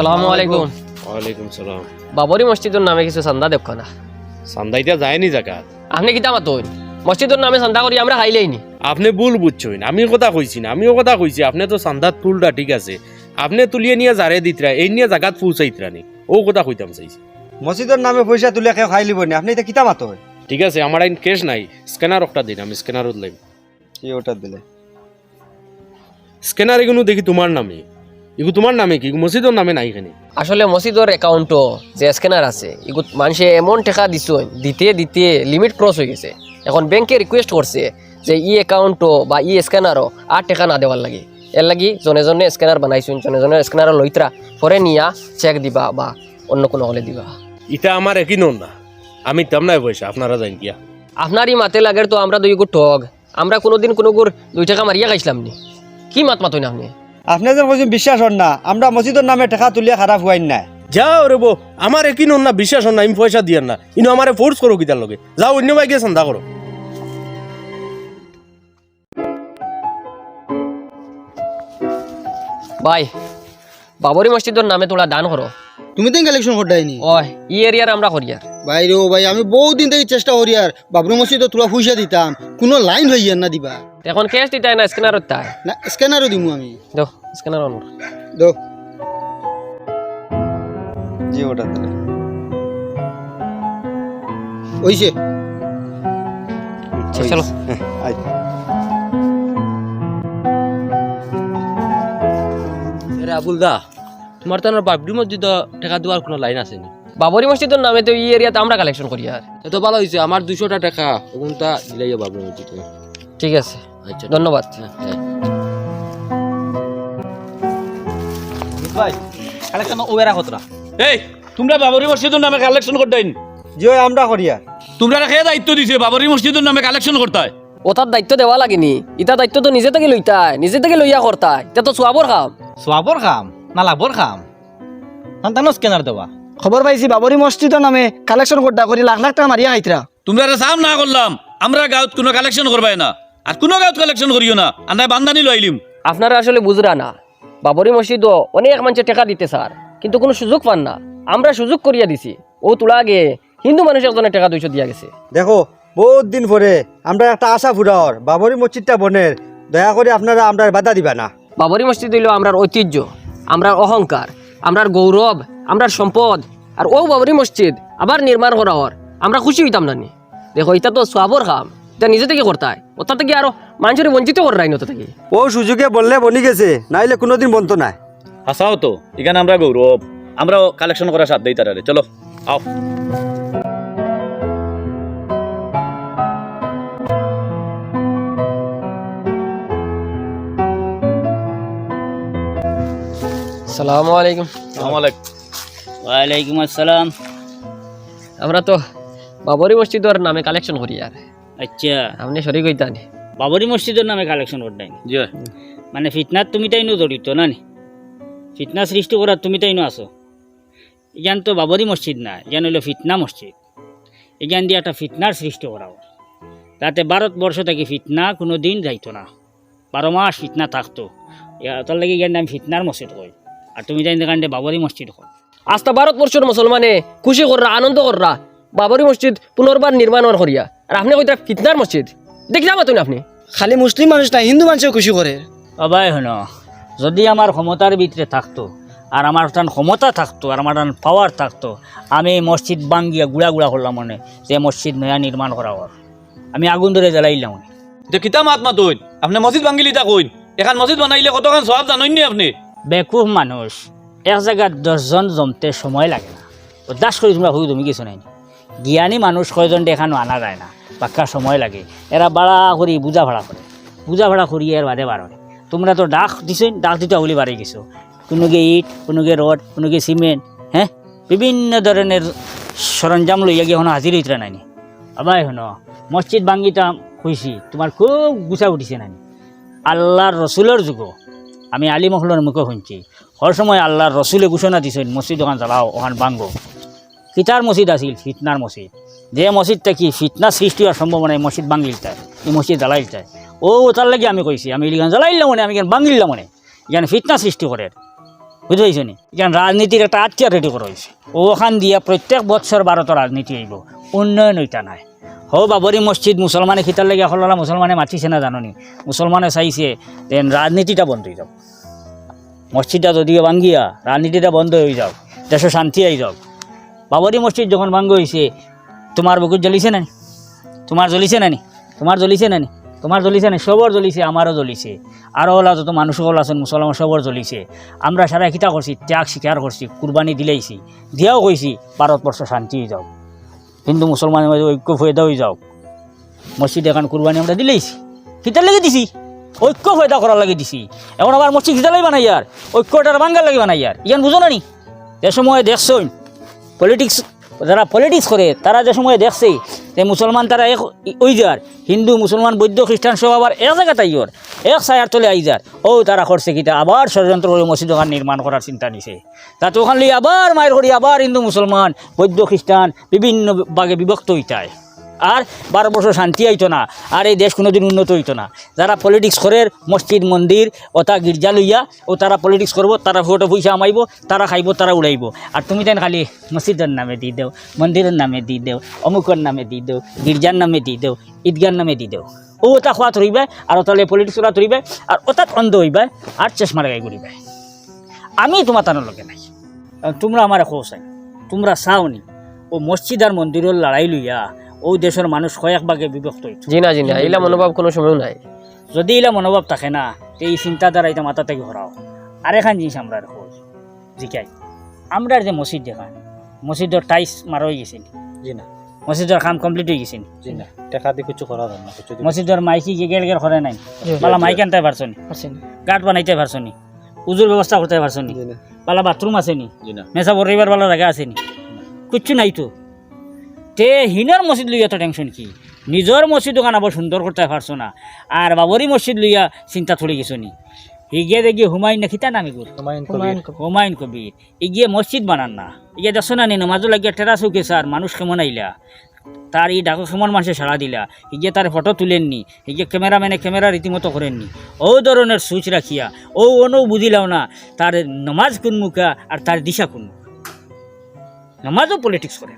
সালামু আলাইকুম। ওয়ালাইকুম সালাম। বাবরি মসজিদের নামে কিছু চান্দা দেখ না সান্দাইটা যায়নি জাকাত আপনি কিতা মাতইন? মসজিদের নামে চান্দা করি আমরা খাইলেই নি আপনি ভুল বুঝছেন আমি কথা কইছি না আমিও কথা কইছি আপনি তো চান্দাত তুলটা ঠিক আছে। আপনি তুলিয়ে নিয়ে যারে দিতরা এই নিয়ে জাগাত পৌঁছাইতরা নি। ও কথা কইতাম চাইছি। মসজিদের নামে পয়সা তুলে কেউ খাই লিব নি আপনি এটা কিতা মাতো ঠিক আছে আমার আইন কেস নাই। স্ক্যানার একটা দিন আমি স্ক্যানারত লাইম। কি ওটা দিলে? স্ক্যানার এগুলো দেখি তোমার নামে এগুলো তোমার নামে কি? মসজিদের নামে নাই এখানে আসলে মসজিদের অ্যাকাউন্টও যে স্ক্যানার আছে এগুলো মানুষে এমন টাকা দিছই দিতে দিতে লিমিট ক্রস হয়ে গেছে। এখন ব্যাংকে রিকোয়েস্ট করছে যে ই অ্যাকাউন্টও বা ই স্ক্যানারও আর টাকা না দেওয়ার লাগে। এর লাগি জনে জনে স্ক্যানার বানাইছুন জনে জনে স্ক্যানার লইতরা পরে নিয়া চেক দিবা বা অন্য কোনো হলে দিবা। এটা আমার একই নন না। আমি তাম নাই পয়সা আপনারা জান গিয়া। আপনারই মাতে লাগের তো আমরা দুই গুড় ঠগ। আমরা কোনোদিন কোনো গুড় দুই টাকা মারিয়া খাইছিলাম নি। কি মাত মাতই না আপনি? আপনি যে কইছেন বিশ্বাস হন না আমরা মসজিদের নামে টাকা তুলিয়া খারাপ হওয়াই না যাও রে বো আমার একই নন না বিশ্বাস হন না আমি পয়সা দিয়ার না। ইনো আমারে ফোর্স করো কিতার লগে। যাও অন্য বাইকে চান্দা করো ভাই বাবরি মসজিদের নামে তোলা দান করো তুমি তো কালেকশন করতাইনি ওই ই এরিয়ার আমরা করি আর। ভাই রে ভাই আমি বহুত দিন থেকে চেষ্টা করি আর। বাবরি মসজিদে তোরা পয়সা দিতাম কোনো লাইন হইয়ার না দিবা। এখন ক্যাশ দিতাই না স্ক্যানারত তাই। না স্ক্যানারও দিমু আমি। দো স্ক্যানার অন দো। জি ওটা দিলে ওইছে চলো। আচ্ছা আবুল দা তোমার তো বাবরি মসজিদ টাকা দেওয়ার কোনো লাইন আছে নি? বাবরি মসজিদের নামে তো ই এরিয়াতে আমরা কালেকশন করি আর। এত ভালো হয়েছে আমার দুশোটা টাকা ওগুনটা দিলাই বাবরি মসজিদে। ঠিক আছে। আচ্ছা ধন্যবাদ। হ্যাঁ, ভাই কালেকশন ওবেরা কতরা এই তোমরা বাবরি মসজিদের নামে কালেকশন করতেন জি আমরা করি তোমরা খেয়ে দায়িত্ব দিছে বাবরি মসজিদের নামে কালেকশন করতে ওটার দায়িত্ব দেওয়া লাগেনি। ইটা দায়িত্ব তো নিজে থেকে লইতাই নিজে থেকে লইয়া করতাই এটা তো সোয়াবর খাম খাম না লাভর খাম সন্তানো স্ক্যানার দেওয়া খবর পাইছি বাবরি মসজিদের নামে কালেকশন করতা করি লাখ লাখ টাকা মারিয়া খাইতরা তোমরা সাম না করলাম আমরা গাঁত কোনো কালেকশন করবাই না। আর কোনো গাঁত কালেকশন করিও না। আমরা বান্দানি লইলিম আপনারা আসলে বুঝরা না। বাবরি মসজিদও অনেক মানুষের টাকা দিতে স্যার। কিন্তু কোনো সুযোগ পান না। আমরা সুযোগ করিয়া দিছি। ও তোলা আগে হিন্দু মানুষ একজনের টাকা দুইশো দিয়া গেছে। দেখো বহুত দিন পরে আমরা একটা আশা ফুরাওর। বাবরি মসজিদটা বনের। দয়া করে আপনারা আমরা বাধা দিবা না। বাবরি মসজিদ হইল আমরার ঐতিহ্য আমরার অহংকার আমরার গৌরব আমরার সম্পদ। আর ও বাবরি মসজিদ আবার নির্মাণ করা হর আমরা খুশি হইতাম না নি দেখো এটা তো সবর খাম। এটা নিজে থেকে করতাই ওটা থেকে আরও মানুষের বঞ্চিত করে রাইন ওটা থেকে। ও সুযোগে বললে বনি গেছে নাইলে কোনোদিন বনতো না। হাসাও তো এখানে আমরা গৌরব। আমরা কালেকশন করার সাথ দেই তারারে চলো আও। সালামু আলাইকুম। ওয়ালাইকুম আসসালাম। আমরা তো বাবরি মসজিদের নামে কালেকশন করি আর। আচ্ছা। আপনি হইতান বাবরি মসজিদের নামে কালেকশন করতেন জি। মানে ফিতনাত তুমি তাইনো জড়িত না নি? ফিতনা সৃষ্টি করার তুমি তাইনো আছো? এখান তো বাবরি মসজিদ না এখান হইল ফিতনা মসজিদ। এখান দিয়ে একটা ফিতনার সৃষ্টি করাও। তাতে ভারতবর্ষ থেকে ফিতনা কোনো দিন যাইতো না। বারো মাস ফিতনা থাকতো। তোর লাগে এখান আমি ফিতনার মসজিদ কই আর তুমি তাই এখান দিয়ে বাবরি মসজিদ কই আস্তা ভারতবর্ষের মুসলমানে খুশি কররা আনন্দ কররা বাবরি মসজিদ পুনর্বার নির্মাণ করিয়া আর আপনি কইতা ফিতনার মসজিদ? দেখলাম তুই আপনি। খালি মুসলিম মানুষ না হিন্দু মানুষও খুশি করে। সবাই হন যদি আমার ক্ষমতার ভিতরে থাকতো আর আমার টান ক্ষমতা থাকতো আর আমার টান পাওয়ার থাকতো আমি এই মসজিদ বাঙ্গিয়া গুড়া গুড়া করলাম মনে যে মসজিদ নয়া নির্মাণ করা হওয়ার আমি আগুন ধরে জ্বালাইলাম যে কিতা মাত মাতুন আপনি মসজিদ ভাঙ্গিলি তা কইন? এখন মসজিদ বানাইলে কতক্ষণ সব জানেন নি আপনি? বেকুফ মানুষ এক জায়গায় দশজন জমতে সময় লাগে না। দাস করে তোমরা হই তুমি কিছু নাই। জ্ঞানী মানুষ কয়জন দেখানো আনা যায় না। বাক্কা সময় লাগে। এরা বাড়া করি বুঝা ভাড়া করে বুঝা ভাড়া করি এর বাদে বার তোমরা তো ডাক দিছো, ডাক দিতে হলি বাড়ি গেছো। কোনোকে ইট কোনোকে রড কোনোকে সিমেন্ট হ্যাঁ বিভিন্ন ধরনের সরঞ্জাম লইয়া গিয়ে হনো হাজির হইতে নাইনি। আবাই হনো মসজিদ ভাঙ্গিটা হয়েছি তোমার খুব গুছা উঠিছে নানি আল্লাহর রসুলের যুগ। আমি আলী মহলের মুখে শুনছি। হর সময় আল্লাহর রসুলে ঘোষণা দিছেন মসজিদ ওখান জ্বালাও ওখান ভাঙ্গো কিতার মসজিদ আছিল? ফিতনার মসজিদ যে মসজিদ থেকে ফিতনা সৃষ্টি হওয়ার সম্ভাবনা এই মসজিদ তাই এই মসজিদ তাই ও, তার লাগে আমি কইছি, আমি এখান জ্বালাইলাম মনে, আমি ভাঙিলাম মনে। এখানে ফিতনা সৃষ্টি করে। বুঝতে পারছ নি? যেন রাজনীতির একটা আত্মীয় রেডি করা হয়েছে ওখান দিয়ে প্রত্যেক বছর ভারতের রাজনীতি আইব উন্নয়ন ওইটা নাই। হো বাবরি মসজিদ, মুসলমানে খিতার লেগে হল্লা মুসলমানে মাতিছে না জাননি মুসলমানে চাইছে, দেন রাজনীতিটা বন্ধ হয়ে যাও। মসজিদটা যদিও ভাঙ্গিয়া, রাজনীতিটা বন্ধ হয়ে যাও। দেশে শান্তি আই যাও। বাবরি মসজিদ যখন ভাঙ্গ হয়েছে তোমার বুকুর জ্বলিছে নানি? তোমার জ্বলিছে নানি? তোমার জ্বলিছে নানি? তোমার জ্বলিছে না সবর জ্বলিছে, আমারও জ্বলিছে। আরও ওলা যত মানুষ ওলা আছেন, মুসলমান সবর জ্বলিছে। আমরা সারা কিতা করছি, ত্যাগ স্বীকার করছি, কুরবানি দিলেইছি। দিয়াও কইছি, ভারতবর্ষ শান্তি হয়ে যাও হিন্দু মুসলমানের মাঝে ঐক্য ফয়দা হয়ে যাও মসজিদ এখন কুরবানি আমরা দিলেইছি। কিতার লেগে দিছি। ঐক্য ফয়দা করার লাগে দিছি। এখন আবার মসজিদ কিতা লাগি বানাই আর। ঐক্যটার বাঙ্গার লাগে বানাই আর। ইয়ান বুঝো না নি যে সময় দেখছই পলিটিক্স যারা পলিটিক্স করে, তারা যে সময় দেখছে যে মুসলমান তারা এক ওই যার, হিন্দু, মুসলমান, বৌদ্ধ, খ্রিস্টান, সব আবার এক জায়গা তাইয়র এক সায়ার তলে আই যার। ও তারা করছে কিটা, আবার ষড়যন্ত্র করে মসজিদ ওখান নির্মাণ করার চিন্তা নিছে। তাতে ওখান লিয়ে আবার মায়ের করি আবার হিন্দু, মুসলমান, বৌদ্ধ, খ্রিস্টান বিভিন্ন বাগে বিভক্ত হইতায়। আর বারো বছর শান্তি আইতো না, আর এই দেশ কোনোদিন উন্নত হইতো না। যারা পলিটিক্স করে, মসজিদ, মন্দির ওটা গির্জা লইয়া, ও তারা পলিটিক্স করব, তারা ফটো পয়সা আমাইব তারা খাইব, তারা উড়াইব। আর তুমি তেন খালি মসজিদের নামে দি দেও, মন্দিরের নামে দি দেও, অমুকর নামে দি দেও, গির্জার নামে দি দেও, ঈদগার নামে দি দেও। ও ওটা খোয়া ধরিবে আর ওতালে পলিটিক্স করা ধরিবে আর ওটাত অন্ধ হইবে, আর চশমা লাগাই ঘুরিবে। আমি তোমার তানোর লগে নাই। তোমরা আমার খোঁজ তোমরা চাওনি, ও মসজিদ আর মন্দিরের লড়াই লইয়া ও দেশের মানুষ কয়েক ভাগে বিভক্ত হইতো জি না জি না এইলা মনোভাব কোনো সময় নাই। যদি এলা মনোভাব থাকে না এই চিন্তাধারা এটা মাথা থেকে হরাও আর এখান জিনিস আমরা খোঁজ জিকাই আমরা যে মসজিদ দেখান মসজিদের টাইস মারা হয়ে গেছে। জি না। মসজিদের কাম কমপ্লিট হয়ে গেছে। জি না টাকা দিয়ে কিছু করা যায় না কিছু মসজিদের মাইকি গেল গেল করে নাই? পালা মাইক আনতে পারছ নি? গাট বানাইতে পারছ নি? উজুর ব্যবস্থা করতে পারছ নি? পালা বাথরুম আছে নি? মেসা বরিবার বালা জায়গা আছে নি। কিচ্ছু নাই তো? তে হিনার মসজিদ লইয়া তো টেনশন কি? নিজের মসজিদ দোকান আবার সুন্দর করতে পারছ না। আর বাবরি মসজিদ লইয়া চিন্তা থড়ি গেছো নি। হিগিয়ে দেখি হুমায়ুন না খিতা নামি গুর হুমায়ুন কবির হুমায়ুন কবির ইগিয়ে মসজিদ বানান না। ইগিয়ে দেখছ না নি নমাজও লাগিয়া টেরাস উকে স্যার মানুষ কেমন আইলা তার এই ডাকো সমান মানুষে সাড়া দিলা। হিগিয়ে তার ফটো তুলেননি হিগিয়ে ক্যামেরাম্যানে ক্যামেরা রীতিমতো করেননি ও ধরনের সুচ রাখিয়া ও অনও বুঝিলাও না তার নমাজ কোন মুখা আর তার দিশা কোন মুখা। নমাজও পলিটিক্স করে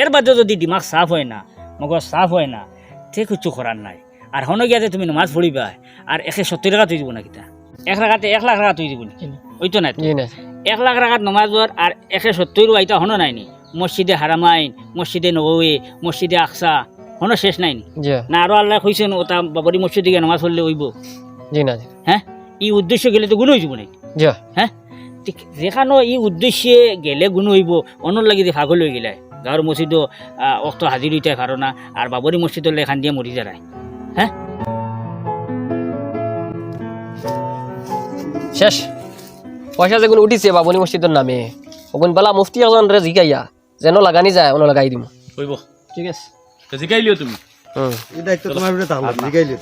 এর বাদে যদি দিমাগ সাফ হয় না মগজ সাফ হয় না তে কিছু করার নাই। আর হন গিয়াতে তুমি নমাজ পড়িবা আর একে সত্তর টাকা তুই দিব না কিতা? এক লাখাতে এক লাখ টাকা তুই দিব ওই তো? নাই? এক লাখ টাকার নমাজর আর একে সত্তর আইতা হনো নাই নি? মসজিদে হারামাইন মসজিদে নবী মসজিদে আকসা হনো শেষ নাই নি? আরও আল্লাহ কইছেন ওটা বাবরি মসজিদে গিয়ে নমাজ পড়লে হইব? জি হ্যাঁ ই উদ্দেশ্য গেলে তো গুণ হয়ে যাব নাই হ্যাঁ ঠিক যেখানো ই উদ্দেশ্যে গেলে গুণ হইব অনর লাগি যে ভাগল হয়ে গেলে গাঁৱৰ মছজিদো অক্ত হাজির হইতে পারো না আর বাবরি মসজিদলে এখান দিয়ে মরি যায় হ্যাঁ শেষ। পয়সা যেগুলো উঠিছে বাবনি মসজিদের নামে। ওগুন বেলা মুফতি এজন রে জিগাইয়া যেন লাগানি যায় অন লাগাই দিম। হইব ঠিক আছে। তো জিকাইলিও তুমি। হুম এই দায়িত্ব তোমার উপরে থাকল জিগাইলি